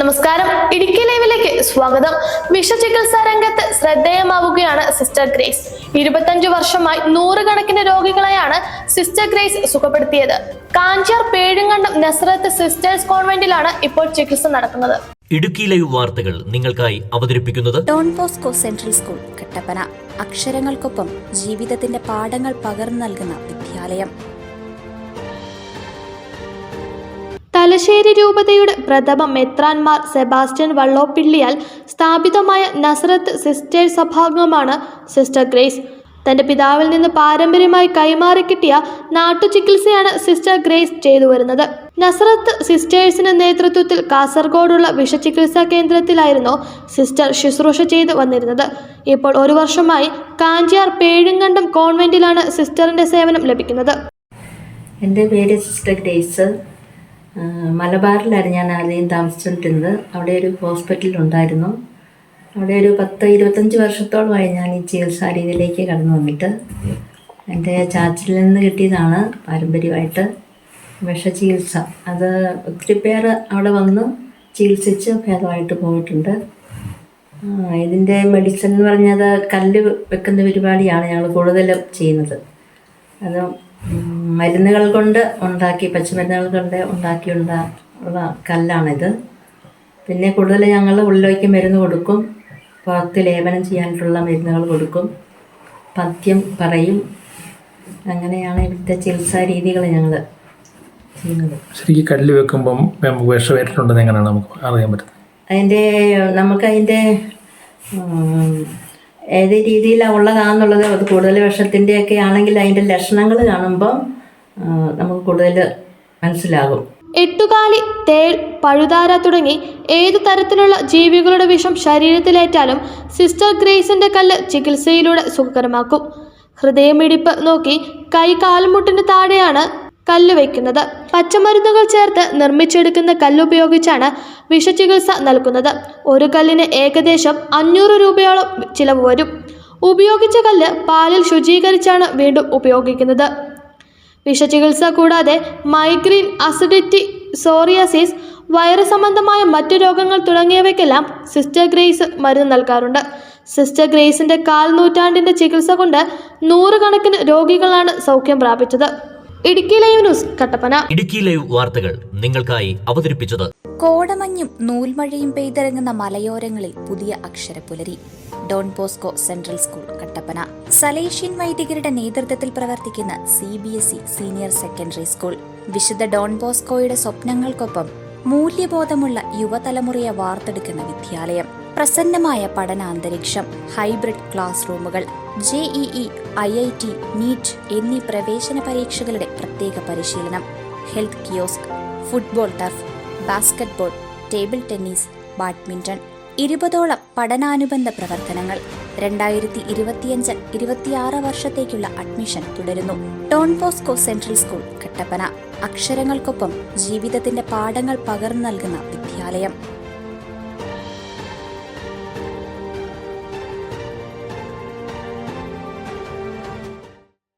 നമസ്കാരം. ഇടുക്കി ലൈവിലേക്ക് സ്വാഗതം. വിഷചികിത്സാ രംഗത്ത് ശ്രദ്ധേയമാവുകയാണ് സിസ്റ്റർ ഗ്രേസ്. ഇരുപത്തഞ്ചു വർഷമായി നൂറുകണക്കിന് രോഗികളെയാണ് സിസ്റ്റർ ഗ്രേസ് സുഖപ്പെടുത്തിയത്. കാഞ്ചാർ പേഴുങ്കണ്ടം നസ്രത്ത് സിസ്റ്റേഴ്സ് കോൺവെന്റിലാണ് ഇപ്പോൾ ചികിത്സ നടക്കുന്നത്. ഇടുക്കി ലൈവ് വാർത്തകൾ നിങ്ങൾക്കായി അവതരിപ്പിക്കുന്നത് Don Bosco central school Kattappana. അക്ഷരങ്ങൾക്കൊപ്പം ജീവിതത്തിന്റെ പാഠങ്ങൾ പകർന്നു നൽകുന്ന വിദ്യാലയം. തലശ്ശേരി രൂപതയുടെ പ്രഥമ മെത്രാൻമാർ സെബാസ്റ്റ്യൻ വള്ളോപ്പിള്ളിയാൽ സ്ഥാപിതമായ നസ്രത്ത് സിസ്റ്റേഴ്സ് സഭാംഗമാണ് സിസ്റ്റർ ഗ്രേസ്. തന്റെ പിതാവിൽ നിന്ന് പാരമ്പര്യമായി കൈമാറി കിട്ടിയ നാട്ടുചികിത്സയാണ് സിസ്റ്റർ ഗ്രേസ് ചെയ്തു വരുന്നത്. നസ്രത്ത് സിസ്റ്റേഴ്സിന്റെ നേതൃത്വത്തിൽ കാസർഗോഡുള്ള വിഷചികിത്സാ കേന്ദ്രത്തിലായിരുന്നു സിസ്റ്റർ ശുശ്രൂഷ ചെയ്തു വന്നിരുന്നത്. ഇപ്പോൾ ഒരു വർഷമായി കാഞ്ചിയാർ പേഴുങ്കണ്ടം കോൺവെന്റിലാണ് സിസ്റ്ററിന്റെ സേവനം ലഭിക്കുന്നത്. എന്റെ പേര് സിസ്റ്റർ ഗ്രേസ്. മലബാറിലായിരുന്നു ഞാൻ ആദ്യം താമസിച്ചുകൊണ്ടിരുന്നത് അവിടെ ഒരു ഹോസ്പിറ്റൽ ഉണ്ടായിരുന്നു. അവിടെ ഒരു പത്ത് ഇരുപത്തഞ്ച് വർഷത്തോളമായി ഞാൻ ഈ ചികിത്സാ രീതിയിലേക്ക് കടന്നു വന്നിട്ട്. എന്റെ ചാച്ചിൽ നിന്ന് കിട്ടിയതാണ് പാരമ്പര്യമായിട്ട് വിഷചികിത്സ. അത് ഒത്തിരി പേർ അവിടെ വന്ന് ചികിത്സിച്ച് ഭേദമായിട്ട് പോയിട്ടുണ്ട്. ഇതിന്റെ മെഡിസിൻ എന്ന് പറഞ്ഞത് കല്ല് വെക്കുന്ന പരിപാടിയാണ് ഞങ്ങൾ കൂടുതലും ചെയ്യുന്നത്. അത് മരുന്നുകൾ കൊണ്ട് ഉണ്ടാക്കി പച്ചമരുന്നുകൾ കൊണ്ട് ഉണ്ടാക്കി ഉണ്ടാ ഉള്ള കല്ലാണിത്. പിന്നെ കൂടുതൽ ഞങ്ങൾ ഉള്ളിലേക്ക് മരുന്ന് കൊടുക്കും. പുറത്ത് ലേപനം ചെയ്യാനായിട്ടുള്ള മരുന്നുകൾ കൊടുക്കും. പഥ്യം പറയും. അങ്ങനെയാണ് ഇവിടുത്തെ ചികിത്സാ രീതികൾ ഞങ്ങൾ ചെയ്യുന്നത്. ശരിക്കും കല്ല് വെക്കുമ്പം നമുക്ക് വിഷമേറ്റിട്ടുണ്ടെന്ന് എങ്ങനെയാണ് നമുക്ക് അറിയാൻ പറ്റുന്നത്? അതിന്റെ നമുക്കതിന്റെ ഏത് രീതിയിലാണ് ഉള്ളതാണെന്നുള്ളത് അത് കൂടുതൽ വിഷത്തിന്റെയൊക്കെ ആണെങ്കിൽ അതിന്റെ ലക്ഷണങ്ങൾ കാണുമ്പോൾ നമുക്ക് കൂടുതൽ മനസ്സിലാകും. എട്ടുകാലി തേൾ പഴുതാര തുടങ്ങി ഏതു തരത്തിലുള്ള ജീവികളുടെ വിഷം ശരീരത്തിലേറ്റാലും സിസ്റ്റർ ഗ്രേസിന്റെ കല്ല് ചികിത്സയിലൂടെ സുഖകരമാക്കും. ഹൃദയമിടിപ്പ് നോക്കി കൈ കാൽമുട്ടിന് താഴെയാണ് കല്ല് വയ്ക്കുന്നത്. പച്ചമരുന്നുകൾ ചേർത്ത് നിർമ്മിച്ചെടുക്കുന്ന കല്ലുപയോഗിച്ചാണ് വിഷചികിത്സ നൽകുന്നത്. ഒരു കല്ലിന് ഏകദേശം അഞ്ഞൂറ് രൂപയോളം ചിലവ് വരും. ഉപയോഗിച്ച കല്ല് പാലിൽ ശുചീകരിച്ചാണ് വീണ്ടും ഉപയോഗിക്കുന്നത്. വിഷചികിത്സ കൂടാതെ മൈഗ്രെയിൻ അസിഡിറ്റി സോറിയാസിസ് വൈറസ് സംബന്ധമായ മറ്റു രോഗങ്ങൾ തുടങ്ങിയവയ്ക്കെല്ലാം സിസ്റ്റർ ഗ്രേസ് മരുന്ന് നൽകാറുണ്ട്. സിസ്റ്റർ ഗ്രേസിന്റെ കാൽ നൂറ്റാണ്ടിന്റെ ചികിത്സ കൊണ്ട് നൂറുകണക്കിന് രോഗികളാണ് സൗഖ്യം പ്രാപിച്ചത്. Idukki live news Kattappana. Idukki live വാർത്തകൾ നിങ്ങൾക്കായി അവതരിപ്പിച്ചത് കോടമഞ്ഞും നൂൽമഴയും പെയ്തിറങ്ങുന്ന മലയോരങ്ങളിൽ പുതിയ അക്ഷരപുലരി Don Bosco central school Kattappana. Salesian വൈദികരുടെ നേതൃത്വത്തിൽ പ്രവർത്തിക്കുന്ന C B S E senior secondary school വിശുദ്ധ ഡോൺ ബോസ്കോയുടെ സ്വപ്നങ്ങൾക്കൊപ്പം മൂല്യബോധമുള്ള യുവതലമുറയെ വാർത്തെടുക്കുന്ന വിദ്യാലയം. പ്രസന്നമായ പഠനാന്തരീക്ഷം ഹൈബ്രിഡ് ക്ലാസ് റൂമുകൾ JEE I I T NEET എന്നീ പ്രവേശന പരീക്ഷകളുടെ പ്രത്യേക പരിശീലനം health kiosk football turf basketball table tennis badminton ഇരുപതോളം പഠനാനുബന്ധ പ്രവർത്തനങ്ങൾ രണ്ടായിരത്തി ഇരുപത്തിയഞ്ച് ഇരുപത്തിയാറ് വർഷത്തേക്കുള്ള അഡ്മിഷൻ തുടരുന്നു. Don Bosco central school Kattappana. അക്ഷരങ്ങൾക്കൊപ്പം ജീവിതത്തിന്റെ പാഠങ്ങൾ പകർന്നു നൽകുന്ന വിദ്യാലയം.